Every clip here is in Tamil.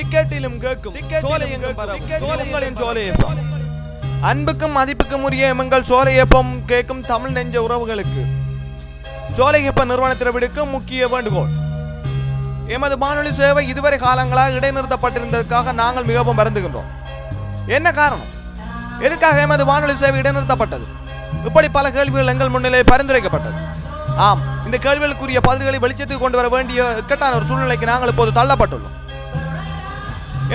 டிக்கெட்டிலும் கேட்கும். உங்களின் சோலையப்பம் அன்புக்கும் மதிப்புக்கும் உரிய எங்கள் சோலையப்பம் கேட்கும் தமிழ் நெஞ்ச உறவுகளுக்கு. சோலையப்ப நிறுவனத்தில் விடுக்கும் முக்கிய வேண்டுகோள். எமது வானொலி சேவை இதுவரை காலங்களாக இடைநிறுத்தப்பட்டிருந்ததற்காக நாங்கள் மிகவும் வருந்துகின்றோம். என்ன காரணம்? எதுக்காக எமது வானொலி சேவை இடைநிறுத்தப்பட்டது? இப்படி பல கேள்விகள் எங்கள் முன்னிலை பரிந்துரைக்கப்பட்டது. ஆம் இந்த கேள்விகளுக்குரிய பதில்களை வெளிச்சத்துக்கு கொண்டு வர வேண்டிய இக்கட்டான ஒரு சூழ்நிலைக்கு நாங்கள் இப்போது தள்ளப்பட்டுள்ளோம்.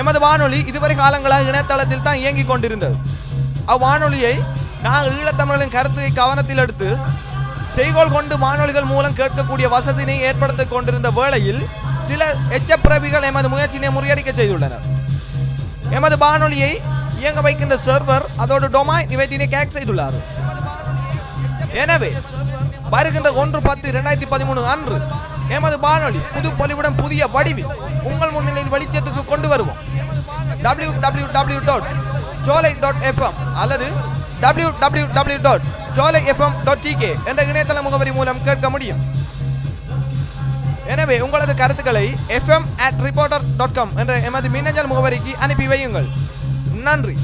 எமது வானொலி இதுவரை காலங்களாக இணையதளத்தில் தான் இயங்கிக் கொண்டிருந்தது. அவ்வானொலியை நாங்கள் ஈழத்தமிழர்களின் கருத்தை கவனத்தில் எடுத்து செய்கோள் கொண்டு வானொலிகள் மூலம் கேட்கக்கூடிய வசதியினை ஏற்படுத்திக் கொண்டிருந்த வேளையில் சில எச்சப்பிரவிகள் எமது முயற்சியினை முறியடிக்க செய்துள்ளனர். எமது வானொலியை இயங்க வைக்கின்ற சர்வர் அதோடு டொமாய் இவற்றினை கேக் செய்துள்ளார். எனவே வருகின்ற ஒன்று பத்து இரண்டாயிரத்தி பதிமூணு அன்று எமது வானொலி புது பொலிவுடன் புதிய வடிவில் உங்கள் முன்னிலையில் வெளிச்சத்துக்கு கொண்டு வருவோம். W W W dot ஜோலை dot FM அல்லது W W W dot ஜோலை FM dot DK என்ற இணையதள முகவரி மூலம் கேட்க முடியும். எனவே உங்களது கருத்துக்களை FM at reporter dot com என்ற எமது மின்னஞ்சல் முகவரிக்கு அனுப்பி வையுங்கள். நன்றி.